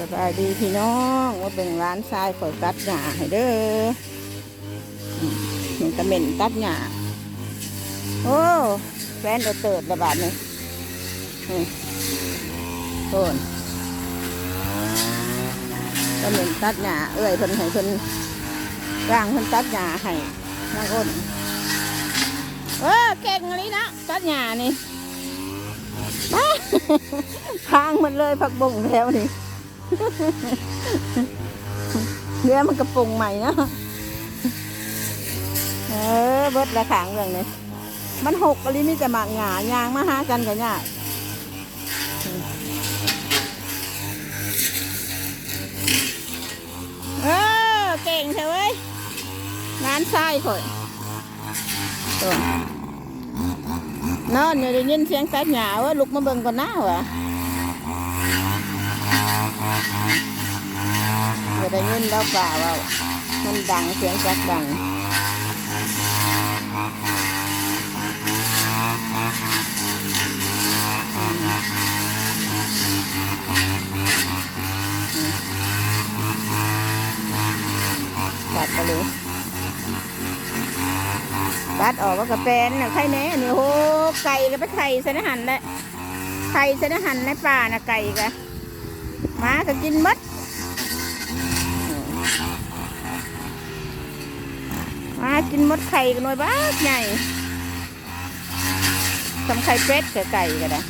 สบายดีพี่น้องว่าเป็นร้านทรายข่อยตัดหญ้าให้เด้ออืมมันก็เหม็นตัดหญ้าโอ้แฟนเราเติดระบาดนี่โอนก็เหม็นตัดหญ้าเอ้ยเพิ่นให้เพิ่นร่างเพิ่นตัดหญ้าให้นางอ้นเออเก่งเลยนะตัดหญ้านี่มาทางมันเลยผักบงแล้วนี่ เนื้อมันกระปุงใหม่เนาะเออเบิดละขางเรื่องนี้มันหกอะไรนี่จะหมากหงายางมาหากันกันยากเออเก่งเถอะเว้ยงานทรายข่อยนอนอยู่ได้ยินเสียงตัดหญ้าว่าลุกมาเบิ่งก่อนนะวะ จะได้ยินแล้วเปล่าว่ามันดังเสียงจักดังตัดไปเลยตัดออกก็กระแปนน่ะไข่แน่นี่โหไก่ก็ไปไข่ใส่ในหันแหละไข่ใส่ในหันในป่านะไก่กะหมาก็กินหมด มากินมดไข่กันหน่อยบ้าใหญ่ทำไข่เป็ดกับไก่กันนะ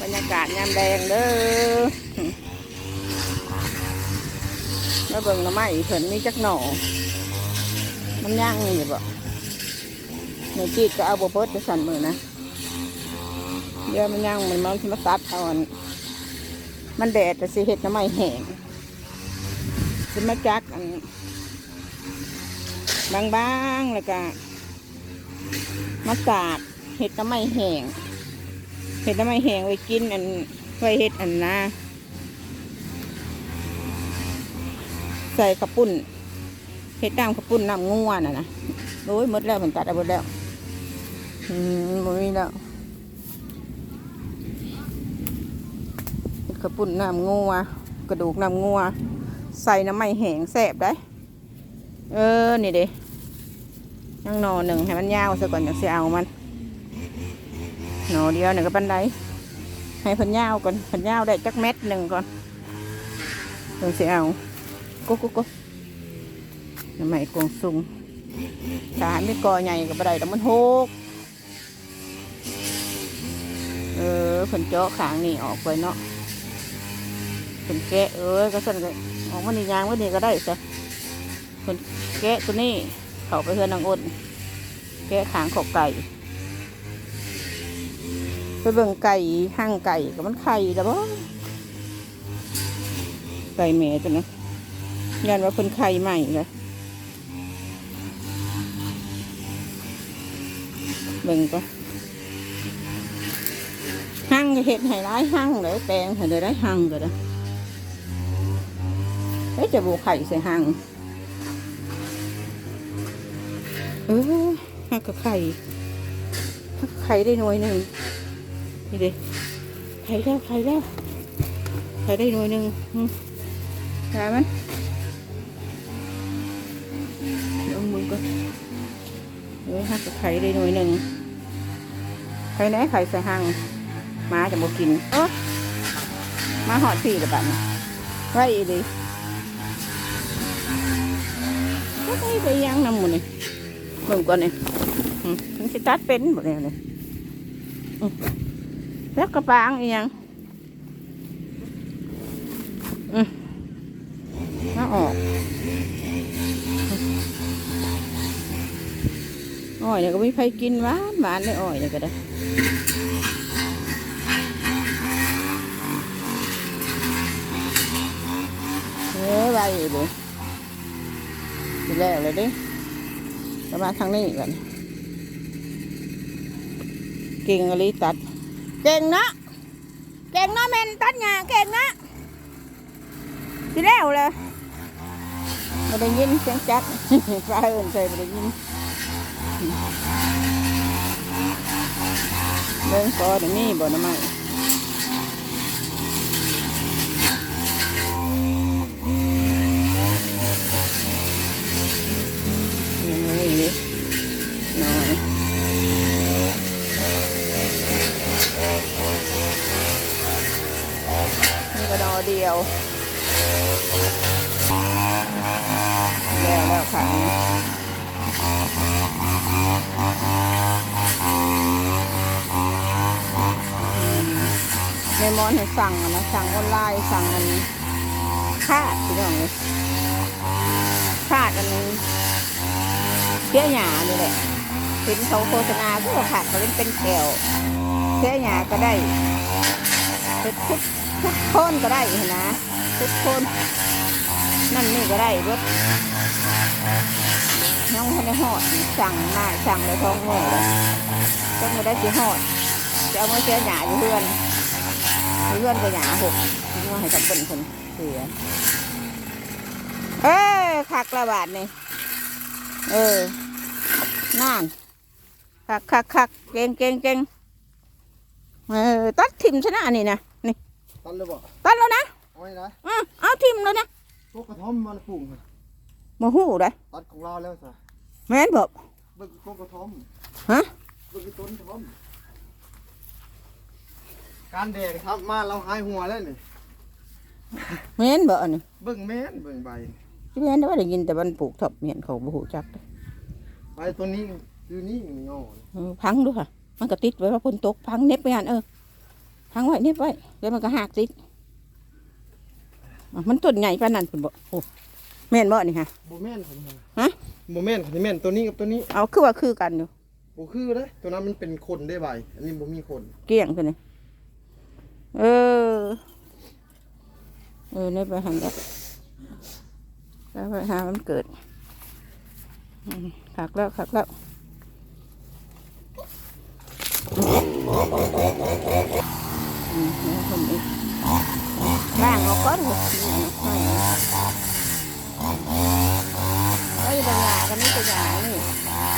บรรยากาศยามแดงเด้อแล้วเบิ่งหน้ำไม้เพิ่นมีจักหน่อมันย่างอยู่บ่ในจีดก็เอาบ่เบิดจะสั่นมือนะเดี๋ยวมันย่างมันมันมาตัดเอาอันมันแดดแต่สิเห็ดหน้ำไม้แห้ง สิมาจักอันบางๆแล้วก็มาตากเห็ดน้ำไม้แห้งเห็ดน้ำไม้แห้งไว้กินอันไว้เห็ดอันนะใส่กระปุ่นเห็ดน้ำกระปุ่นน้ำงัวน่ะนะโอ้ยหมดแล้วผมตัดเอาหมดแล้วอืมหมดแล้วเห็ดกระปุ่นน้ำงัวกระดูกน้ำงัว ใส่น้ำไม้แห้งแสบได้ เออ นี่เด้ยังนอหนึ่งให้มันยาวซะก่อนอย่ากสิเอามันหนอเดียวหนึ่งก็ปันไดให้พันยาวก่อนพันยาวได้จักเม็ดหนึ่งก่อนเดี๋ยวสิเอากุ๊กกุ๊กกุ๊กน้ำไหมกวงซุงถ้าหาไม่กอใหญ่กับบันไดแต่มันโหกเออเพิ่นเจาะขางนี่ออกไปเนาะเพิ่นแกะเอ้ยก็สั่นเลย ออกมานี่ยางมานี่ก็ได้จ้ะแกะตัวนี้เขาไปเพื่อนนางอ้นแกะขางขอกไก่ ไปเบิ่งไก่ห้างไก่กับมันไข่แล้วบ่ไก่แม่ตัวนี้ยันว่าเพิ่นไข่ใหม่เลยเบิ่งก็ห้างก็เห็ดให้ร้ายห้างเลยแปลงให้เลยได้ห้างก็ได้ เฮ้ยจะบูไข่ใส่หางเออหักกับไข่หักไข่ได้หน่วยหนึ่งนี่เด็ไข่แล้วไข่แล้วไข่ได้หน่วยหนึ่งอืมหามันลงมือก่อนเออหักกับไข่ได้หน่วยหนึ่งไข่ไหนไข่ใส่หังหมาจะมากินเออมาหอดสี่ละบัดนี้ไว้อีดี ได้ไปยังนำหมดนี่เบิ่งก่อนเนี่ยมันสิตัดเป็นหมดเลยเนี่ยแล้วกระปางอีหยังอืมาออกอ้อยเนี่ยก็ไม่ใครกินหวานหวานเลยอ้อยเนี่ยก็ได้เฮ้ยไปอยู่ดิ ทีแล้วเลยดิจะมาทางนี้ก่อนเก่งอะไรตัด เก่งนะเก่งนะเมนตัดหญ้าเก่งนะสิแล้วเลยไม่ได้ยินเสียงจัดฟ้าเอื่นใส่ไม่ได้ยินเบิ่งคอเดี๋ยวนี้บ่นะไม่ นี่น้อยนี่ก็ดอเดียว แล้วแล้วค่ะแม่มอนให้สั่งนะสั่งออนไลน์สั่งอันคาดพี่น้องเลยคาดอันเที่ยหยานี่แหละเห็นเขาโฆษณาก็ขาดเขาเล่นเป็นแก้วเที่ยหยาก็ได้เป็นทุกทุกโคนก็ได้เห็นนะทุกโคนนั่นนี่ก็ได้รถ น้องทันได้หอดสั่งมาสั่งเลยท้องโง่เลยต้องมาได้สิหอดจะเอามาเที่ยหยาอยู่เพื่อนเพื่อนไปหยาหกทิ้งไว่าให้กับเป็นคนเสียเอ้ยคักระบาดนี่เออนั่นคักคักคักเก่งเก่งเก่งเออตัดทิมชนะนี่นะนี่ตันเลยบ่ตัดแล้วนะเอาไว้นะอืมเอาทิมแล้วนะพวกกระท่อมมันปลูก มาหูได้ตัดของเราแล้วจ้ะแม่นบอกเบิ่งพวกกระท่อมฮะเบิ่งต้นกระท่อม การแดงครับมาเราหายหัวแล้วนี่แม่นบอกอันนี้เบิ่งแม่นเบิ่งใบที่แม่นได้ว่าได้ยินแต่มันปลูกทบเมียนเขาบ่หูจักเด้อใบตัวนี้คือนี่นี่อ่อนเออพังดูค่ะ มันก็ติดไว้ว่าฝนตกพังเน็บไปหันเออพังไว้เน็บไว้แล้วมันก็หักติดอะมันต้นใหญ่ปานนั้นคุณบอกโอ้ แม่นบ่นี่ฮะบ่แม่นครับฮะบ่แม่นครับแม่นตัวนี้กับตัวนี้เอาคือว่าคือกันอยู่บ่คือเด้อตัวนั้นมันเป็นคนได้ใบอันนี้บ่มีคน เกลี้ยงตัวนี้เออ เออนี่ไปหันแล้วแล้วไปหามันเกิดอืมขักแล้วขักแล้วอืมแล้วผมอีกล่างเอาก้อนหัว ไอ้ยบางอย่างก็ไม่ตัวอย่านี่หยา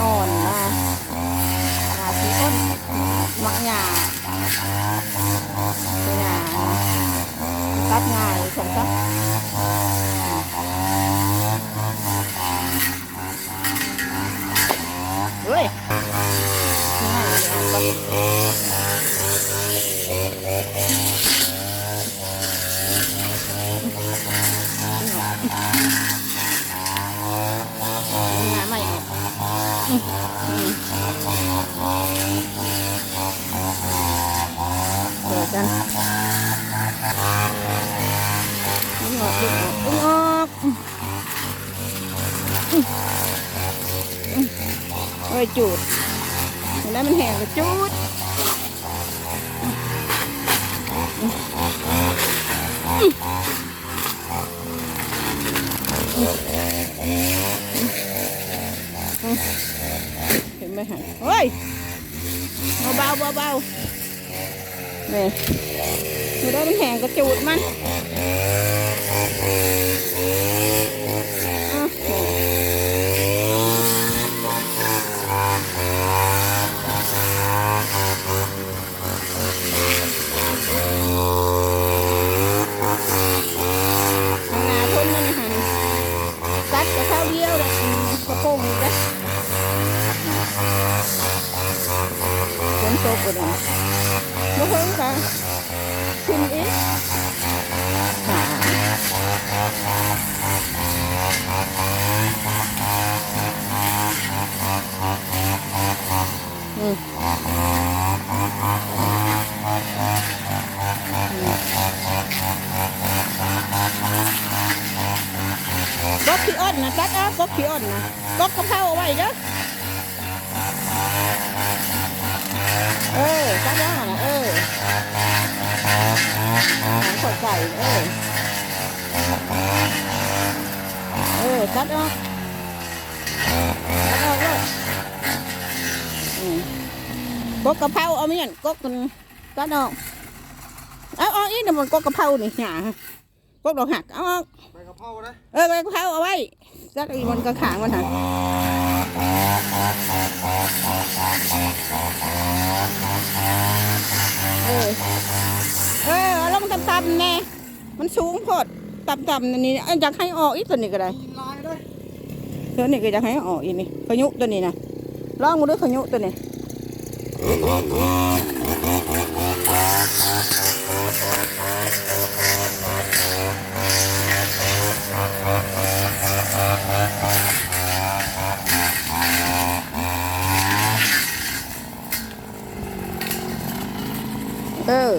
อ่อนนะหาสีอ้นมักหยาป็นหาตัดง่ายฉันก็เฮ้ยง่ายเลยอะก็งานไม่ออกอืมอืม เปิดกันดึงออกดึงออกดึงออกอืมอืมอืมเอาไปจูดเห็นแล้วมันแห้งก็จูดอืมอืมอืมอืม เห็นไหมฮะเฮ้ยเบาๆเบาเนี่ไม่ได้มันแหงกระจูดมัน ฝนตกเลยบ่เพิ่งค่ะขึ้นอีกค่ะอืมก็ขี้อ้อนนะตัด เอาก็ขี้อ้อนนะก็กระเพราเอาไว้เด้อเออตัดเอานะเออขอดใส่เออเออตัดออกตัดออกเลยอืมกกกะเพราเอาไม่ยันกกมันตัดออกเอาเอาอีกนะมันกกกะเพรานี่หยากกดอกหักเอาออกใบกะเพรานะเออใบกะเพราเอาไว้ตัดอีกมันกระขางมันหัก เออเออเอาลงต่ำๆแน่มันสูงโพดต่ำๆนี่นี่อยากให้ออกอีกตัวนี้ก็ได้มีลายเด้อตัวนี้ก็จะให้ออกอีกนี่ขยุตัวนี้นะลองมาดูขยุตัวนี้ เออ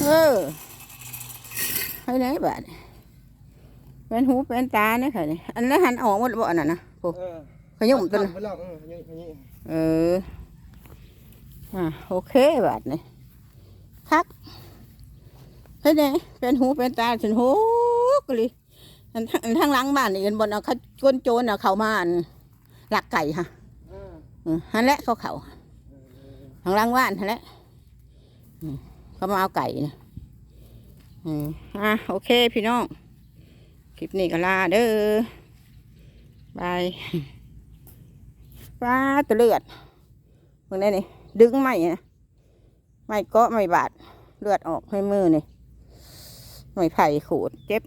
เออให้ไหน บ้าดเป็นหูเป็นตาเนี่ยค่ะนี่อันนั้นหันออกหมดบ่อันนั้นนะพวกเออขยุ่มตัวตันั้นไปแล้วเออขยุ่มขยุ่มเอออะโอเคบาดนี่คักเฮ้ยเนี่ยเป็นหูเป็นตาฉันโหกเลยอันทางอันทางหลังบ้านนี่เห็นบนเอาเขาก้นโจรเอาเขามาอันหลักไก่ฮะเอออืมฮันแหละเขาเขาทางหล่างบ้านฮันแหละอืมเขามาเอาไก่นะ อืมอะโอเคพี่น้อง คลิปนี้ก็ลาเด้อบายปลาตะเลือดเมื่อนี้นี่ดึงไม่นะไม่เก็ไม่บาดเลือดออกให้มือนี่ไม่ไผ่ขูดเจ็บ